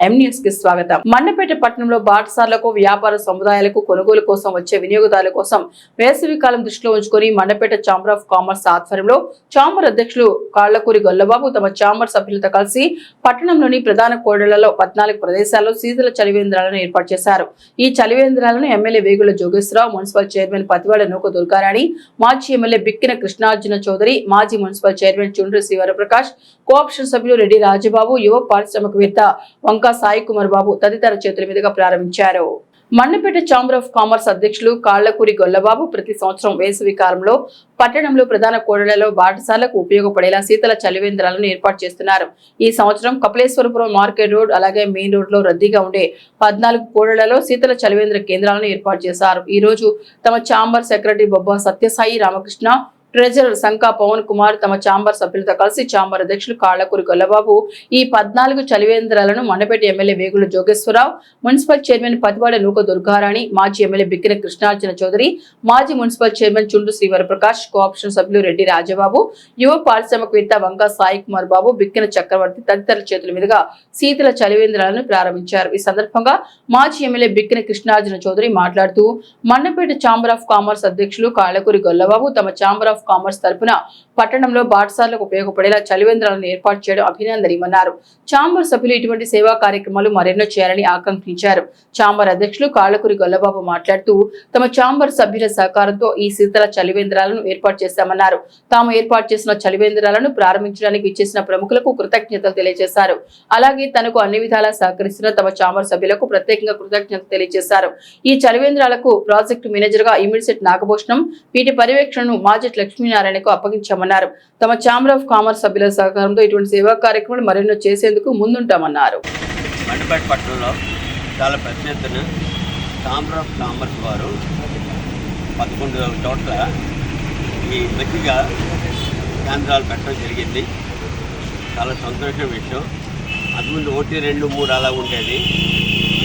కి స్వాగతం. మండపేట పట్టణంలో బాటసార్లకు వ్యాపార సముదాయాలకు కొనుగోలు కోసం వచ్చే వినియోగదారుల కోసం వేసవి కాలం దృష్టిలో ఉంచుకొని మండపేట ఛాంబర్ ఆఫ్ కామర్స్ ఆధ్వర్యంలో ఛాంబర్ అధ్యక్షులు కాళ్ళకూరి గొల్లబాబు తమ ఛాంబర్ సభ్యులతో కలిసి పట్టణంలోని ప్రధాన కోడళ్ళలో పద్నాలుగు ప్రదేశాల్లో శీతల చలివేంద్రాలను ఏర్పాటు చేశారు. ఈ చలివేంద్రాలను MLA Vegula Jogeswararao municipal chairman Pativada Nooka Durgarani మాజీ ఎమ్మెల్యే బిక్కిన కృష్ణార్జున చౌదరి మాజీ మున్సిపల్ చైర్మన్ చుండ్రు శివరప్రకాష్ కోఆప్షన్ సభ్యులు రెడ్డి రాజబాబు యువ పారిశ్రామికవేత్త వంక సాయి కుమార్ బాబు తదితర చేతుల మీదుగా ప్రారంభించారు. మన్నపేట ఛాంబర్ ఆఫ్ కామర్స్ అధ్యక్షులు కాళ్ళకూరి గొల్లబాబు ప్రతి సంవత్సరం వేసవి కాలంలో పట్టణంలో ప్రధాన కోడలలో బాటసాలకు ఉపయోగపడేలా శీతల చలివేంద్రాలను ఏర్పాటు చేస్తున్నారు. ఈ సంవత్సరం కపిలేశ్వరపురం మార్కెట్ రోడ్ అలాగే మెయిన్ రోడ్లో రద్దీగా ఉండే పద్నాలుగు కోడలలో శీతల చలివేంద్ర కేంద్రాలను ఏర్పాటు చేశారు. ఈ రోజు తమ chamber secretary Bobba Satyasai Ramakrishna treasurer Shanka Pavan Kumar తమ ఛాంబర్ సభ్యులతో కలిసి ఛాంబర్ అధ్యక్షులు కాళ్ళకూరి గొల్లబాబు ఈ పద్నాలుగు చలివేంద్రాలను Mandapeta MLA Vegula Jogeswararao municipal chairman Pativada Nooka Durgarani మాజీ ఎమ్మెల్యే బిక్కిన కృష్ణార్జున చౌదరి మాజీ మున్సిపల్ చైర్మన్ చుండ్రు శ్రీవరప్రకాష్ కోఆప్షన్ సభ్యులు రెడ్డి రాజబాబు యువ పారిశ్రామికవేత్త వంక సాయి కుమార్ బాబు బిక్కిన చక్రవర్తి తదితరుల చేతుల మీదుగా శీతల చలివేంద్రాలను ప్రారంభించారు. ఈ సందర్భంగా మాజీ ఎమ్మెల్యే బిక్కిన కృష్ణార్జున చౌదరి మాట్లాడుతూ మండపేట ఛాంబర్ ఆఫ్ కామర్స్ అధ్యక్షులు కాళ్ళకూరి గొల్లబాబు తమ ఛాంబర్ ఆఫ్ కామర్స్ తరపున పట్టణంలో బాటసార్లకు ఉపయోగపడేలా చలివేంద్రాలను ఏర్పాటు చేయడం అభినందనీయమన్నారు. చాంబర్ సభ్యులు ఇటువంటి సేవా కార్యక్రమాలు మరెన్నో చేయాలని ఆకాంక్షించారు. చాంబర్ అధ్యక్షులు కాళ్ళకూరి గొల్లబాబు మాట్లాడుతూ తమ చాంబర్ సభ్యుల సహకారంతో ఈ శీతల చలివేంద్రాలను ఏర్పాటు చేశామన్నారు. తాము ఏర్పాటు చేసిన చలివేంద్రాలను ప్రారంభించడానికి ఇచ్చేసిన ప్రముఖులకు కృతజ్ఞతలు తెలియజేశారు. అలాగే తనకు అన్ని విధాలా సహకరిస్తున్న తమ చాంబర్ సభ్యులకు ప్రత్యేకంగా కృతజ్ఞతలు తెలియజేశారు. ఈ చలివేంద్రాలకు ప్రాజెక్టు మేనేజర్గా ఇమిడిసెట్ నాగభూషణం వీటి పర్యవేక్షణను మాజెట్ లక్ష్మీనారాయణకు అప్పగించామన్నారు. తమ ఛాంబర్ ఆఫ్ కామర్స్ సభ్యుల సహకారంతో ఇటువంటి సేవా కార్యక్రమాలు మరెన్నో చేసేందుకు ముందుంటామన్నారు. మండపేట పట్టణంలో చాలా పెద్ద ఎత్తున ఛాంబర్ ఆఫ్ కామర్స్ వారు పదకొండు చోట్ల ఈ మజ్జిగ కేంద్రాలు పెట్టడం జరిగింది. చాలా సంతోషం విషయం. అందుముందు ఒకటి రెండు మూడు అలా ఉండేది.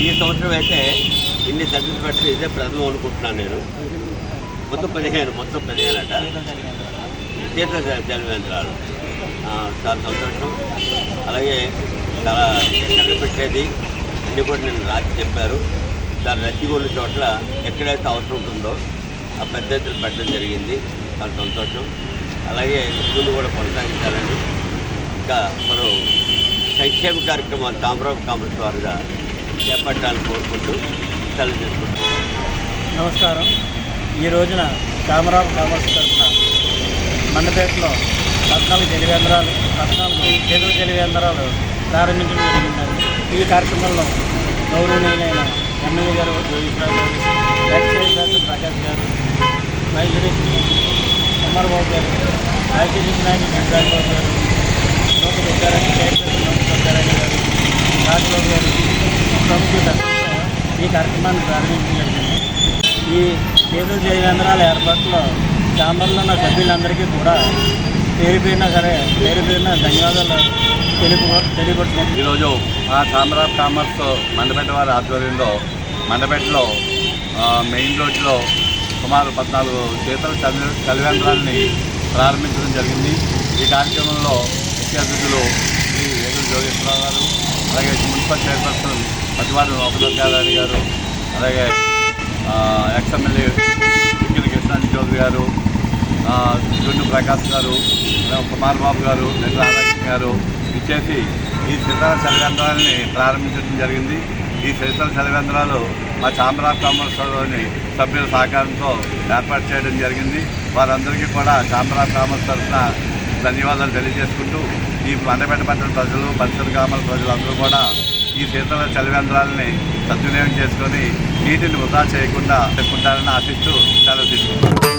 ఈ సంవత్సరం అయితే ఇన్ని సర్వీస్ పెట్టడం ఇదే ప్రథమం అనుకుంటున్నాను నేను. మొత్తం పదిహేను మొత్తం పదిహేను అట. తీర్థ జలవేంద్రాలు చాలా సంతోషం. అలాగే చాలా ఎక్కడ పెట్టేది. అన్నీ కూడా నేను రాసి చెప్పారు. దాని రద్దీగొన్న చోట్ల ఎక్కడైతే అవసరం ఉంటుందో ఆ పెద్ద ఎత్తున పెట్టడం జరిగింది. చాలా సంతోషం. అలాగే ముందు కూడా కొనసాగించాలని. ఇంకా మనం సంక్షేమ కార్యక్రమాలు తామరావు కాంగ్రెస్ వారుగా చేపట్టాలని కోరుకుంటూ సెలవు చేసుకుంటాం నమస్కారం. ఈ రోజున కామరాబు కామర్స్ తరఫున మండపేటలో పద్నాలుగు తెలివేంద్రాలు పద్నాలుగు చేతుల తెలివేంద్రాలు ప్రారంభించడం జరిగిందండి. ఈ కార్యక్రమంలో గౌరవనీయులైన ఎమ్మెల్యే గారు జోగేశ్వరరావు గారు ఎక్సైజ్ శాస్త్రి ప్రకాష్ గారు వైద్యుడి కుమార్బాబు గారు ఐటీసీ నాయకులు గారు లోక దుర్గారాణి చైర్పర్సన్ గారు రాజబాబు గారు ప్రముఖులు ఈ కార్యక్రమాన్ని ప్రారంభించడం జరిగింది. ఈ చేతుల జయవేంద్రాల ఏర్పాటులో ఛాంబర్లో నా సభ్యులందరికీ కూడా పేరు పేరున సరే పేరు పేరున ధన్యవాదాలు తెలుపు తెలియపడుతున్నాను ఈరోజు మా ఛాంబర్ ఆఫ్ కామర్స్ మండపేట వారి ఆధ్వర్యంలో మండపేటలో మెయిన్ రోడ్లో సుమారు పద్నాలుగు చేతల చలి చలివేంద్రాలని ప్రారంభించడం జరిగింది. ఈ కార్యక్రమంలో ముఖ్య అతిథులు శ్రీ వేగుల జోగేశ్వరరావు గారు అలాగే మున్సిపల్ చైర్పర్సన్ పతివారి లోకదుర్గారాణి గారు అలాగే ఎక్స్ఎమ్మెల్యే ఎక్స్ విక్కిన కృష్ణాజీ చౌదరి గారు జుండు ప్రకాష్ గారు కుమార్ బాబు గారు నెల్లి రాధాకృష్ణ గారు ఇచ్చేసి ఈ శ్రీతల చలివేంద్రాలని ప్రారంభించడం జరిగింది. ఈ శీతల చలివేంద్రాలు మా ఛాంబర్ ఆఫ్ కామర్స్లోని సభ్యుల సహకారంతో ఏర్పాటు చేయడం జరిగింది. వారందరికీ కూడా ఛాంబర్ ఆఫ్ కామర్స్ తరఫున ధన్యవాదాలు తెలియజేసుకుంటూ ఈ మండపేట పట్టణ ప్రజలు పరిసర గ్రామాల ప్రజలందరూ కూడా ఈ శీతల చలివేంద్రాలని సద్వినియోగం చేసుకొని నీటిని వృధా చేయకుండా చెప్పుకుంటారని ఆశిస్తూ సెలవు తీసుకుంటారు